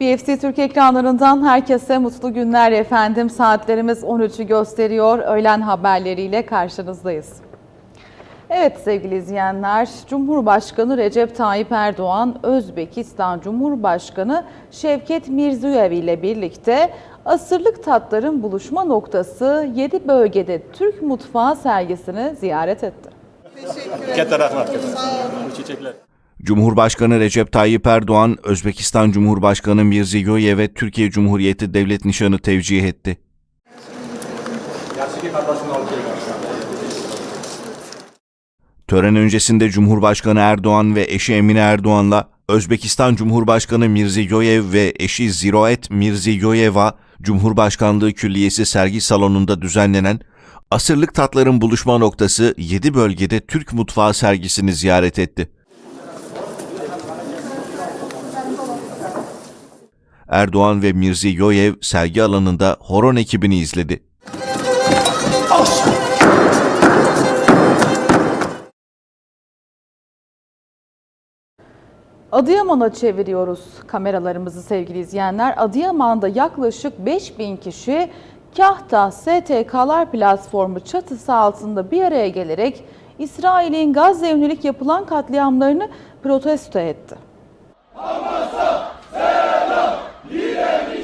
BFC Türk ekranlarından herkese mutlu günler efendim. Saatlerimiz 13'ü gösteriyor. Öğlen haberleriyle karşınızdayız. Evet sevgili izleyenler, Cumhurbaşkanı Recep Tayyip Erdoğan, Özbekistan Cumhurbaşkanı Şevket Mirziyoyev ile birlikte asırlık tatların buluşma noktası 7 bölgede Türk mutfağı sergisini ziyaret etti. Kete rahmet Bu çiçekler. Cumhurbaşkanı Recep Tayyip Erdoğan, Özbekistan Cumhurbaşkanı Mirziyoyev'e Türkiye Cumhuriyeti Devlet Nişanı tevcih etti. Tören öncesinde Cumhurbaşkanı Erdoğan ve eşi Emine Erdoğan'la Özbekistan Cumhurbaşkanı Mirziyoyev ve eşi Ziroet Mirziyoyeva, Cumhurbaşkanlığı Külliyesi sergi salonunda düzenlenen Asırlık Tatların Buluşma Noktası 7 bölgede Türk Mutfağı sergisini ziyaret etti. Erdoğan ve Mirziyoyev sergi alanında horon ekibini izledi. Adıyaman'a çeviriyoruz kameralarımızı sevgili izleyenler. Adıyaman'da yaklaşık 5000 kişi Kahta STK'lar platformu çatısı altında bir araya gelerek İsrail'in Gazze yönelik yapılan katliamlarını protesto etti.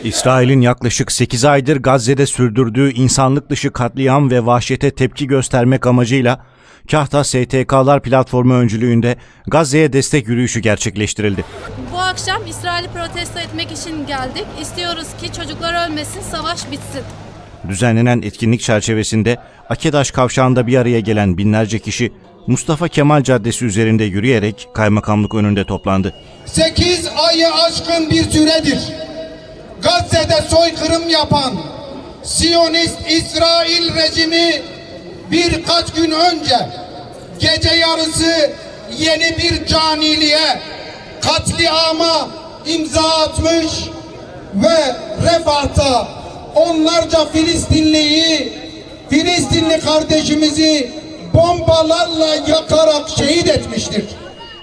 İsrail'in yaklaşık 8 aydır Gazze'de sürdürdüğü insanlık dışı katliam ve vahşete tepki göstermek amacıyla Kahta STK'lar platformu öncülüğünde Gazze'ye destek yürüyüşü gerçekleştirildi. Bu akşam İsrail'i protesto etmek için geldik. İstiyoruz ki çocuklar ölmesin, savaş bitsin. Düzenlenen etkinlik çerçevesinde Akedaş kavşağında bir araya gelen binlerce kişi Mustafa Kemal Caddesi üzerinde yürüyerek kaymakamlık önünde toplandı. 8 ayı aşkın bir süredir Gazze'de soykırım yapan Siyonist İsrail rejimi birkaç gün önce gece yarısı yeni bir caniliğe katliama imza atmış ve Refah'ta onlarca Filistinliyi Filistinli kardeşimizi bombalarla yakarak şehit.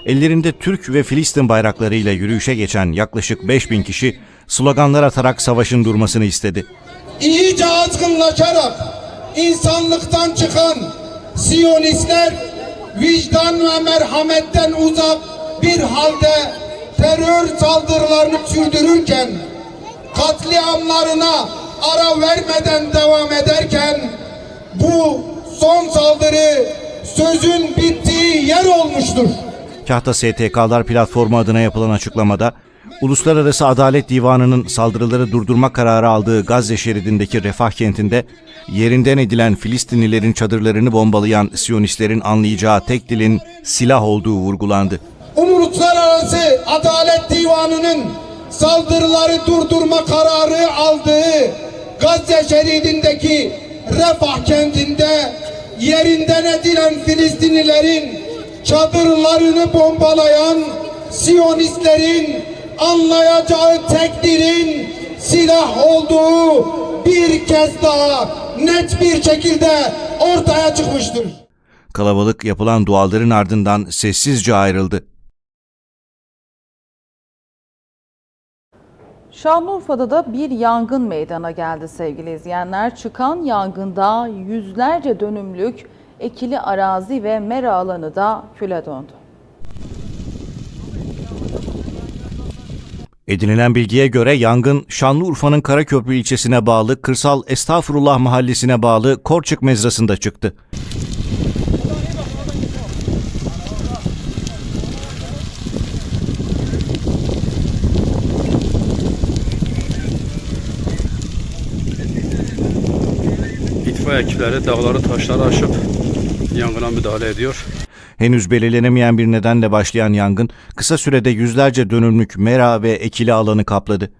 Ellerinde Türk ve Filistin bayraklarıyla yürüyüşe geçen yaklaşık 5000 kişi sloganlar atarak savaşın durmasını istedi. iyice azgınlaşarak insanlıktan çıkan Siyonistler vicdan ve merhametten uzak bir halde terör saldırılarını sürdürürken katliamlarına ara vermeden devam ederken bu son saldırı sözün bittiği yer olmuştur. Kahta STK'lar platformu adına yapılan açıklamada, Uluslararası Adalet Divanı'nın saldırıları durdurma kararı aldığı Gazze şeridindeki Refah kentinde yerinden edilen Filistinlilerin çadırlarını bombalayan Siyonistlerin anlayacağı tek dilin silah olduğu vurgulandı. Uluslararası Adalet Divanı'nın saldırıları durdurma kararı aldığı Gazze şeridindeki Refah kentinde yerinden edilen Filistinlilerin çadırlarını bombalayan Siyonistlerin anlayacağı tek dilin silah olduğu bir kez daha net bir şekilde ortaya çıkmıştır. Kalabalık yapılan duaların ardından sessizce ayrıldı. Şanlıurfa'da da bir yangın meydana geldi sevgili izleyenler. Çıkan yangında yüzlerce dönümlük ekili arazi ve mera alanı da küle döndü. Edinilen bilgiye göre yangın Şanlıurfa'nın Karaköprü ilçesine bağlı Kırsal Estağfurullah mahallesine bağlı Korçuk mezrasında çıktı. İtfaiye ekipleri dağları taşları aşıp yangına müdahale ediyor. Henüz belirlenemeyen bir nedenle başlayan yangın kısa sürede yüzlerce dönümlük mera ve ekili alanı kapladı.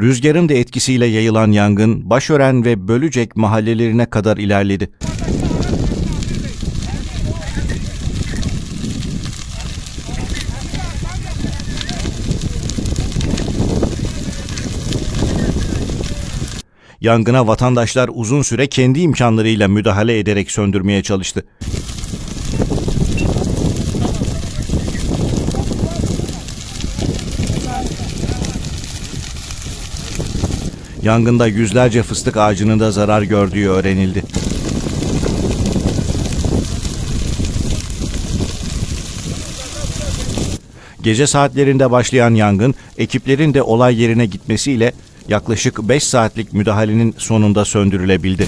Rüzgarın da etkisiyle yayılan yangın Başören ve Bölücek mahallelerine kadar ilerledi. Yangına vatandaşlar uzun süre kendi imkanlarıyla müdahale ederek söndürmeye çalıştı. Yangında yüzlerce fıstık ağacının da zarar gördüğü öğrenildi. Gece saatlerinde başlayan yangın ekiplerin de olay yerine gitmesiyle yaklaşık 5 saatlik müdahalenin sonunda söndürülebildi.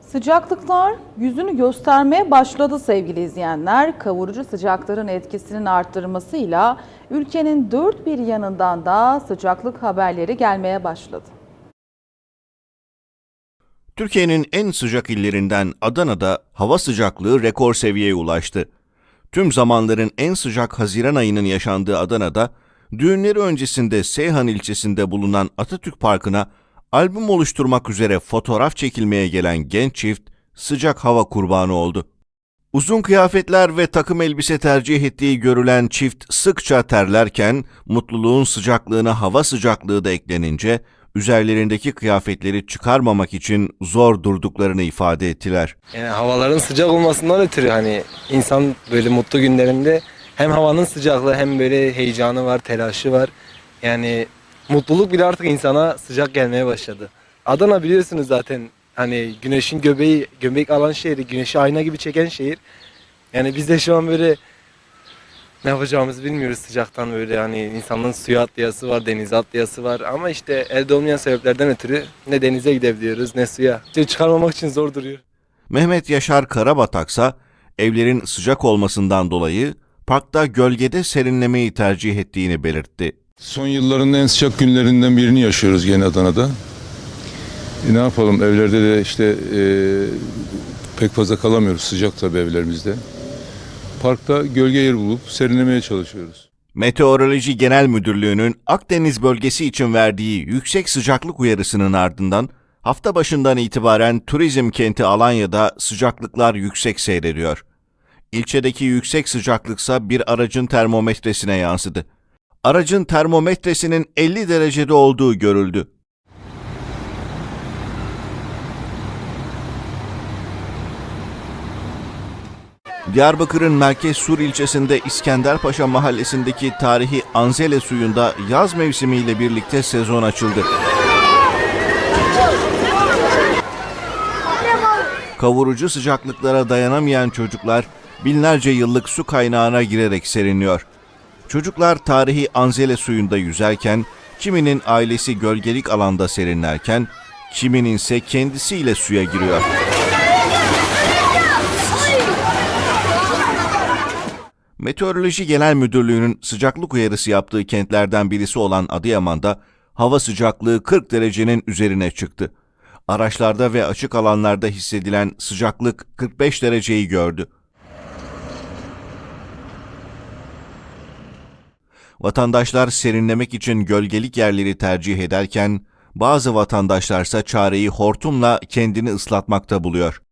Sıcaklıklar yüzünü göstermeye başladı sevgili izleyenler. Kavurucu sıcakların etkisinin arttırmasıyla ülkenin dört bir yanından da sıcaklık haberleri gelmeye başladı. Türkiye'nin en sıcak illerinden Adana'da hava sıcaklığı rekor seviyeye ulaştı. Tüm zamanların en sıcak Haziran ayının yaşandığı Adana'da, düğünleri öncesinde Seyhan ilçesinde bulunan Atatürk Parkı'na albüm oluşturmak üzere fotoğraf çekilmeye gelen genç çift sıcak hava kurbanı oldu. Uzun kıyafetler ve takım elbise tercih ettiği görülen çift sıkça terlerken mutluluğun sıcaklığına hava sıcaklığı da eklenince üzerlerindeki kıyafetleri çıkarmamak için zor durduklarını ifade ettiler. Yani havaların sıcak olmasından ötürü hani insan böyle mutlu günlerinde hem havanın sıcaklığı hem böyle heyecanı var, telaşı var. Yani mutluluk bile artık insana sıcak gelmeye başladı. Adana biliyorsunuz zaten hani güneşin göbeği, göbek alan şehri, güneşi ayna gibi çeken şehir. Yani biz de şu an böyle ne yapacağımızı bilmiyoruz sıcaktan böyle hani insanların suya atlayası var, denize atlayası var ama işte elde olmayan sebeplerden ötürü ne denize gidebiliyoruz ne suya. İşte çıkarmamak için zor duruyor. Mehmet Yaşar Karabataksa evlerin sıcak olmasından dolayı parkta gölgede serinlemeyi tercih ettiğini belirtti. Son yılların en sıcak günlerinden birini yaşıyoruz gene Adana'da. E, ne yapalım evlerde de işte e, pek fazla kalamıyoruz sıcak tabii evlerimizde. Parkta gölge yer bulup serinlemeye çalışıyoruz. Meteoroloji Genel Müdürlüğü'nün Akdeniz bölgesi için verdiği yüksek sıcaklık uyarısının ardından hafta başından itibaren turizm kenti Alanya'da sıcaklıklar yüksek seyrediyor. İlçedeki yüksek sıcaklıksa bir aracın termometresine yansıdı. Aracın termometresinin 50 derecede olduğu görüldü. Diyarbakır'ın Merkez Sur ilçesinde İskenderpaşa mahallesindeki tarihi Anzele suyunda yaz mevsimiyle birlikte sezon açıldı. Kavurucu sıcaklıklara dayanamayan çocuklar binlerce yıllık su kaynağına girerek seriniyor. Çocuklar tarihi Anzele suyunda yüzerken, kiminin ailesi gölgelik alanda serinlerken, kiminin ise kendisiyle suya giriyor. Meteoroloji Genel Müdürlüğü'nün sıcaklık uyarısı yaptığı kentlerden birisi olan Adıyaman'da hava sıcaklığı 40 derecenin üzerine çıktı. Araçlarda ve açık alanlarda hissedilen sıcaklık 45 dereceyi gördü. Vatandaşlar serinlemek için gölgelik yerleri tercih ederken bazı vatandaşlarsa çareyi hortumla kendini ıslatmakta buluyor.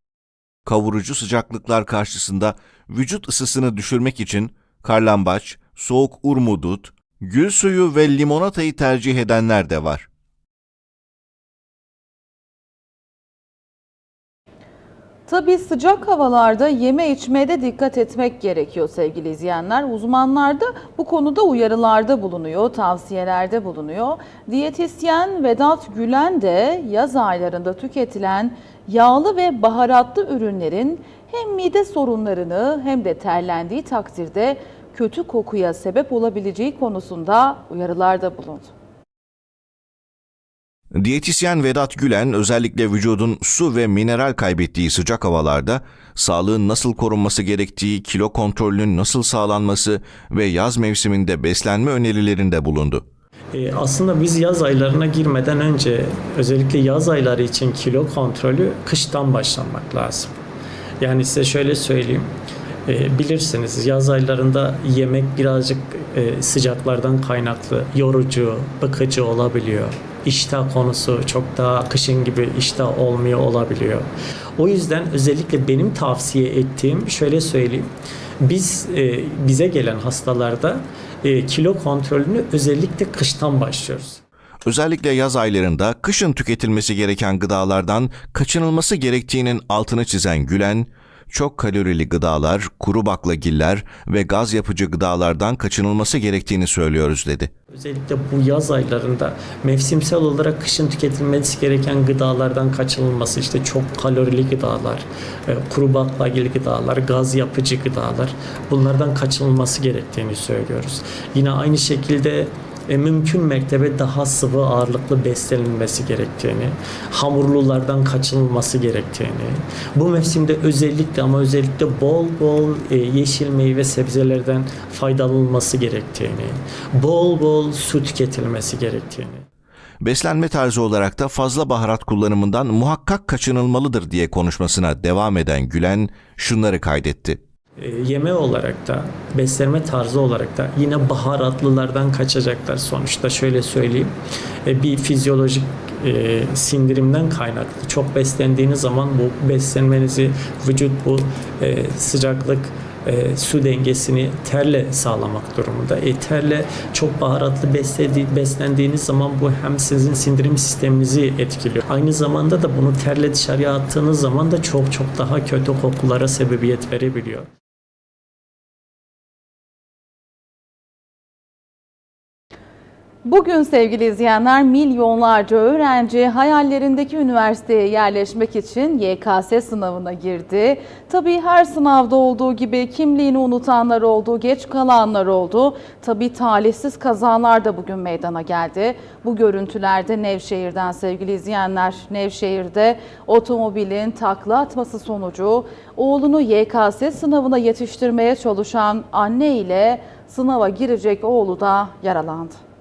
Kavurucu sıcaklıklar karşısında vücut ısısını düşürmek için karlambaç, soğuk urmudut, gül suyu ve limonatayı tercih edenler de var. Tabii sıcak havalarda yeme içmeye de dikkat etmek gerekiyor sevgili izleyenler. Uzmanlar da bu konuda uyarılarda bulunuyor, tavsiyelerde bulunuyor. Diyetisyen Vedat Gülen de yaz aylarında tüketilen yağlı ve baharatlı ürünlerin hem mide sorunlarını hem de terlendiği takdirde kötü kokuya sebep olabileceği konusunda uyarılarda bulundu. Diyetisyen Vedat Gülen özellikle vücudun su ve mineral kaybettiği sıcak havalarda sağlığın nasıl korunması gerektiği, kilo kontrolünün nasıl sağlanması ve yaz mevsiminde beslenme önerilerinde bulundu. E, Aslında biz yaz aylarına girmeden önce özellikle yaz ayları için kilo kontrolü kıştan başlamak lazım. Yani size şöyle söyleyeyim. E, Bilirsiniz yaz aylarında yemek birazcık e, sıcaklardan kaynaklı yorucu, bıkıcı olabiliyor. iştah konusu çok daha kışın gibi iştah olmuyor olabiliyor. O yüzden özellikle benim tavsiye ettiğim şöyle söyleyeyim. Biz e, bize gelen hastalarda e, kilo kontrolünü özellikle kıştan başlıyoruz. Özellikle yaz aylarında kışın tüketilmesi gereken gıdalardan kaçınılması gerektiğinin altını çizen Gülen, çok kalorili gıdalar, kuru baklagiller ve gaz yapıcı gıdalardan kaçınılması gerektiğini söylüyoruz dedi. Özellikle bu yaz aylarında mevsimsel olarak kışın tüketilmesi gereken gıdalardan kaçınılması işte çok kalorili gıdalar, e, kuru baklagil gıdalar, gaz yapıcı gıdalar bunlardan kaçınılması gerektiğini söylüyoruz. Yine aynı şekilde e, mümkün mertebe daha sıvı ağırlıklı beslenilmesi gerektiğini, hamurlulardan kaçınılması gerektiğini, bu mevsimde özellikle ama özellikle bol bol e, yeşil meyve sebzelerden faydalanılması gerektiğini, bol bol su tüketilmesi gerektiğini. Beslenme tarzı olarak da fazla baharat kullanımından muhakkak kaçınılmalıdır diye konuşmasına devam eden Gülen şunları kaydetti. E, yeme olarak da beslenme tarzı olarak da yine baharatlılardan kaçacaklar sonuçta şöyle söyleyeyim e, bir fizyolojik e, sindirimden kaynaklı çok beslendiğiniz zaman bu beslenmenizi vücut bu e, sıcaklık e, su dengesini terle sağlamak durumunda. E, terle çok baharatlı besledi, beslendiğiniz zaman bu hem sizin sindirim sisteminizi etkiliyor. Aynı zamanda da bunu terle dışarıya attığınız zaman da çok çok daha kötü kokulara sebebiyet verebiliyor. Bugün sevgili izleyenler milyonlarca öğrenci hayallerindeki üniversiteye yerleşmek için YKS sınavına girdi. Tabii her sınavda olduğu gibi kimliğini unutanlar oldu, geç kalanlar oldu. Tabii talihsiz kazalar da bugün meydana geldi. Bu görüntülerde Nevşehir'den sevgili izleyenler. Nevşehir'de otomobilin takla atması sonucu oğlunu YKS sınavına yetiştirmeye çalışan anne ile sınava girecek oğlu da yaralandı.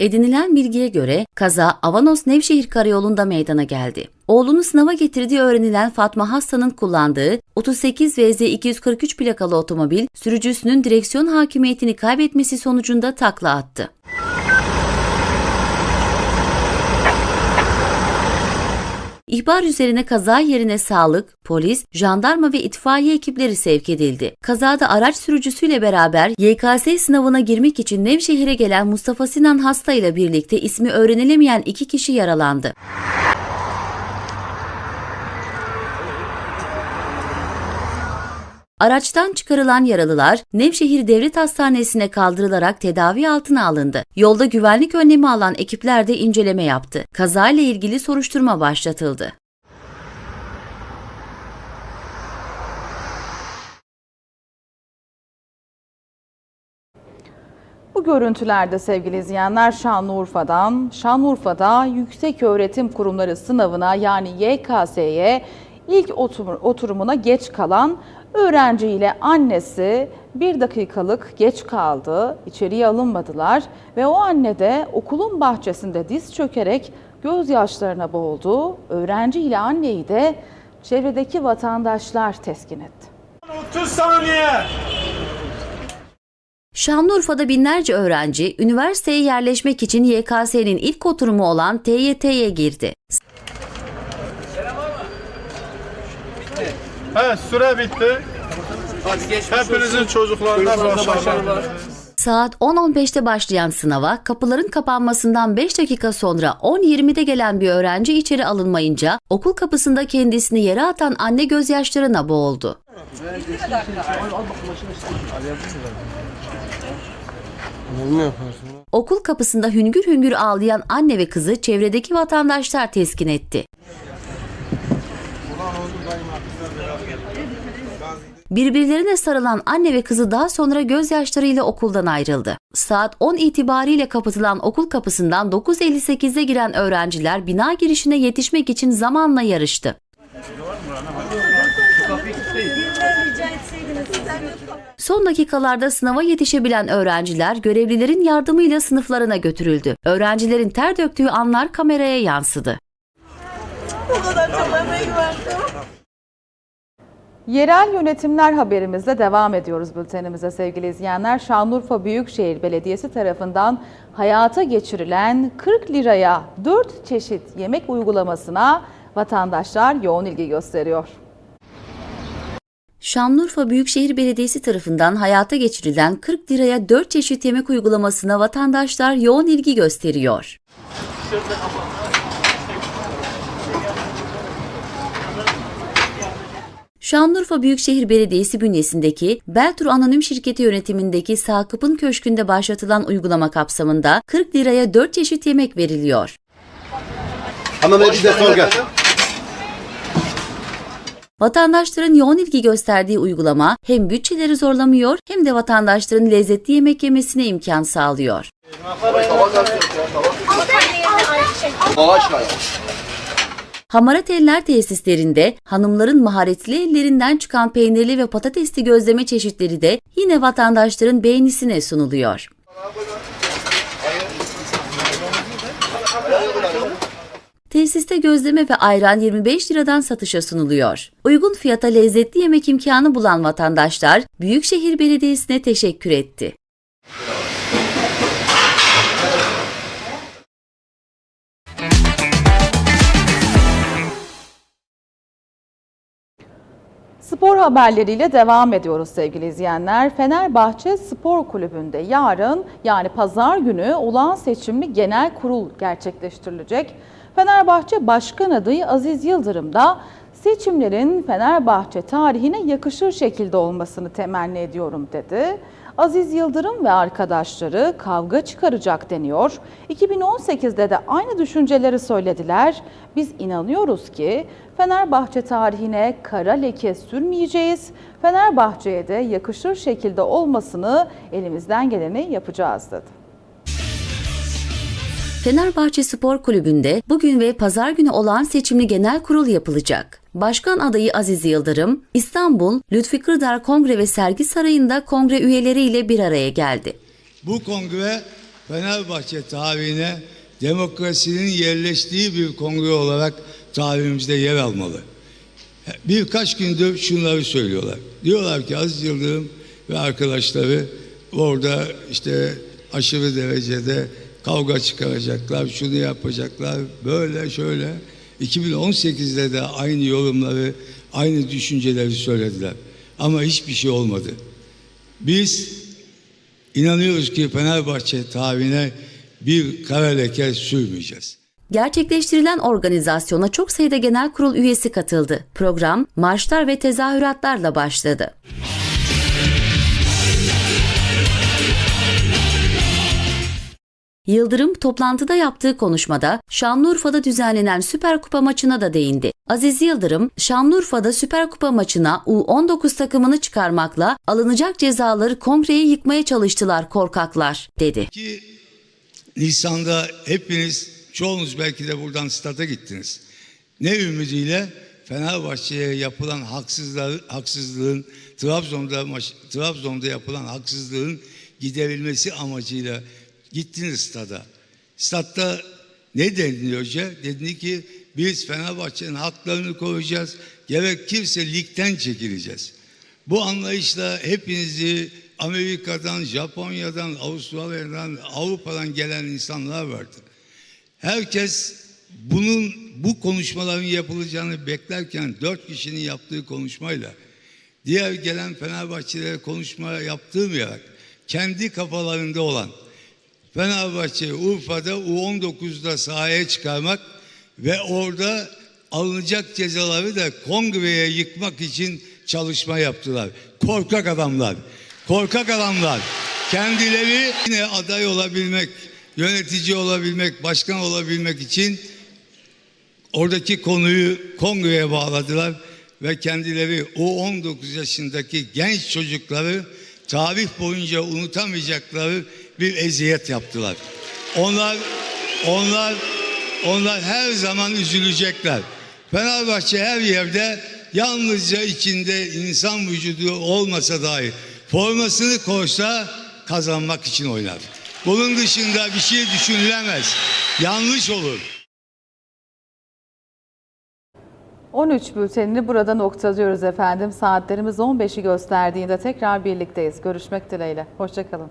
Edinilen bilgiye göre kaza Avanos Nevşehir Karayolu'nda meydana geldi. Oğlunu sınava getirdiği öğrenilen Fatma Hasan'ın kullandığı 38 VZ 243 plakalı otomobil sürücüsünün direksiyon hakimiyetini kaybetmesi sonucunda takla attı. İhbar üzerine kaza yerine sağlık, polis, jandarma ve itfaiye ekipleri sevk edildi. Kazada araç sürücüsüyle beraber YKS sınavına girmek için Nevşehir'e gelen Mustafa Sinan Hasta ile birlikte ismi öğrenilemeyen iki kişi yaralandı. Araçtan çıkarılan yaralılar Nevşehir Devlet Hastanesi'ne kaldırılarak tedavi altına alındı. Yolda güvenlik önlemi alan ekipler de inceleme yaptı. Kazayla ilgili soruşturma başlatıldı. Bu görüntülerde sevgili izleyenler Şanlıurfa'dan, Şanlıurfa'da Yüksek Öğretim Kurumları sınavına yani YKS'ye ilk otur- oturumuna geç kalan öğrenci ile annesi bir dakikalık geç kaldı, içeriye alınmadılar ve o anne de okulun bahçesinde diz çökerek gözyaşlarına boğuldu. Öğrenci ile anneyi de çevredeki vatandaşlar teskin etti. 30 saniye. Şanlıurfa'da binlerce öğrenci üniversiteye yerleşmek için YKS'nin ilk oturumu olan TYT'ye girdi. Evet süre bitti. Hepinizin çocuklarına başarılar. Saat 10.15'te başlayan sınava kapıların kapanmasından 5 dakika sonra 10.20'de gelen bir öğrenci içeri alınmayınca okul kapısında kendisini yere atan anne gözyaşlarına boğuldu. Okul kapısında hüngür hüngür ağlayan anne ve kızı çevredeki vatandaşlar teskin etti. Birbirlerine sarılan anne ve kızı daha sonra gözyaşlarıyla okuldan ayrıldı. Saat 10 itibariyle kapatılan okul kapısından 9.58'de giren öğrenciler bina girişine yetişmek için zamanla yarıştı. Son dakikalarda sınava yetişebilen öğrenciler görevlilerin yardımıyla sınıflarına götürüldü. Öğrencilerin ter döktüğü anlar kameraya yansıdı. Yerel yönetimler haberimizle devam ediyoruz bültenimize sevgili izleyenler. Şanlıurfa Büyükşehir Belediyesi tarafından hayata geçirilen 40 liraya 4 çeşit yemek uygulamasına vatandaşlar yoğun ilgi gösteriyor. Şanlıurfa Büyükşehir Belediyesi tarafından hayata geçirilen 40 liraya 4 çeşit yemek uygulamasına vatandaşlar yoğun ilgi gösteriyor. Şanlıurfa Büyükşehir Belediyesi bünyesindeki Beltur Anonim Şirketi yönetimindeki Sakıp'ın köşkünde başlatılan uygulama kapsamında 40 liraya 4 çeşit yemek veriliyor. Vatandaşların yoğun ilgi gösterdiği uygulama hem bütçeleri zorlamıyor hem de vatandaşların lezzetli yemek yemesine imkan sağlıyor. Hamarat Eller tesislerinde hanımların maharetli ellerinden çıkan peynirli ve patatesli gözleme çeşitleri de yine vatandaşların beğenisine sunuluyor. Tesiste gözleme ve ayran 25 liradan satışa sunuluyor. Uygun fiyata lezzetli yemek imkanı bulan vatandaşlar Büyükşehir Belediyesi'ne teşekkür etti. Spor haberleriyle devam ediyoruz sevgili izleyenler. Fenerbahçe Spor Kulübü'nde yarın yani pazar günü olağan seçimli genel kurul gerçekleştirilecek. Fenerbahçe Başkan adayı Aziz Yıldırım da seçimlerin Fenerbahçe tarihine yakışır şekilde olmasını temenni ediyorum dedi. Aziz Yıldırım ve arkadaşları kavga çıkaracak deniyor. 2018'de de aynı düşünceleri söylediler. Biz inanıyoruz ki Fenerbahçe tarihine kara leke sürmeyeceğiz. Fenerbahçe'ye de yakışır şekilde olmasını elimizden geleni yapacağız dedi. Fenerbahçe Spor Kulübü'nde bugün ve pazar günü olan seçimli genel kurul yapılacak. Başkan adayı Aziz Yıldırım, İstanbul Lütfi Kırdar Kongre ve Sergi Sarayı'nda kongre üyeleriyle bir araya geldi. Bu kongre Fenerbahçe tarihine demokrasinin yerleştiği bir kongre olarak tarihimizde yer almalı. Birkaç gündür şunları söylüyorlar. Diyorlar ki Aziz Yıldırım ve arkadaşları orada işte aşırı derecede kavga çıkaracaklar, şunu yapacaklar, böyle şöyle. 2018'de de aynı yorumları, aynı düşünceleri söylediler. Ama hiçbir şey olmadı. Biz inanıyoruz ki Fenerbahçe tarihine bir kara leke sürmeyeceğiz. Gerçekleştirilen organizasyona çok sayıda genel kurul üyesi katıldı. Program marşlar ve tezahüratlarla başladı. Yıldırım toplantıda yaptığı konuşmada Şanlıurfa'da düzenlenen Süper Kupa maçına da değindi. Aziz Yıldırım, Şanlıurfa'da Süper Kupa maçına U19 takımını çıkarmakla alınacak cezaları kongreyi yıkmaya çalıştılar korkaklar, dedi. Ki Nisan'da hepiniz, çoğunuz belki de buradan stada gittiniz. Ne ümidiyle Fenerbahçe'ye yapılan haksızlığı, haksızlığın, Trabzon'da Trabzon'da yapılan haksızlığın giderilmesi amacıyla gittiniz stada. Statta ne deniliyor hoca? Dedi ki biz Fenerbahçe'nin haklarını koruyacağız. Gerekirse ligden çekileceğiz. Bu anlayışla hepinizi Amerika'dan, Japonya'dan, Avustralya'dan, Avrupa'dan gelen insanlar vardı. Herkes bunun bu konuşmaların yapılacağını beklerken dört kişinin yaptığı konuşmayla diğer gelen Fenerbahçelere konuşma yaptırmayarak kendi kafalarında olan Fenerbahçe Urfa'da U19'da sahaya çıkarmak ve orada alınacak cezaları da kongreye yıkmak için çalışma yaptılar. Korkak adamlar. Korkak adamlar. Kendileri yine aday olabilmek, yönetici olabilmek, başkan olabilmek için oradaki konuyu kongreye bağladılar ve kendileri o 19 yaşındaki genç çocukları tarih boyunca unutamayacakları bir eziyet yaptılar. Onlar onlar onlar her zaman üzülecekler. Fenerbahçe her yerde yalnızca içinde insan vücudu olmasa dahi formasını koysa kazanmak için oynar. Bunun dışında bir şey düşünülemez. Yanlış olur. 13 bültenini burada noktalıyoruz efendim. Saatlerimiz 15'i gösterdiğinde tekrar birlikteyiz. Görüşmek dileğiyle. Hoşçakalın.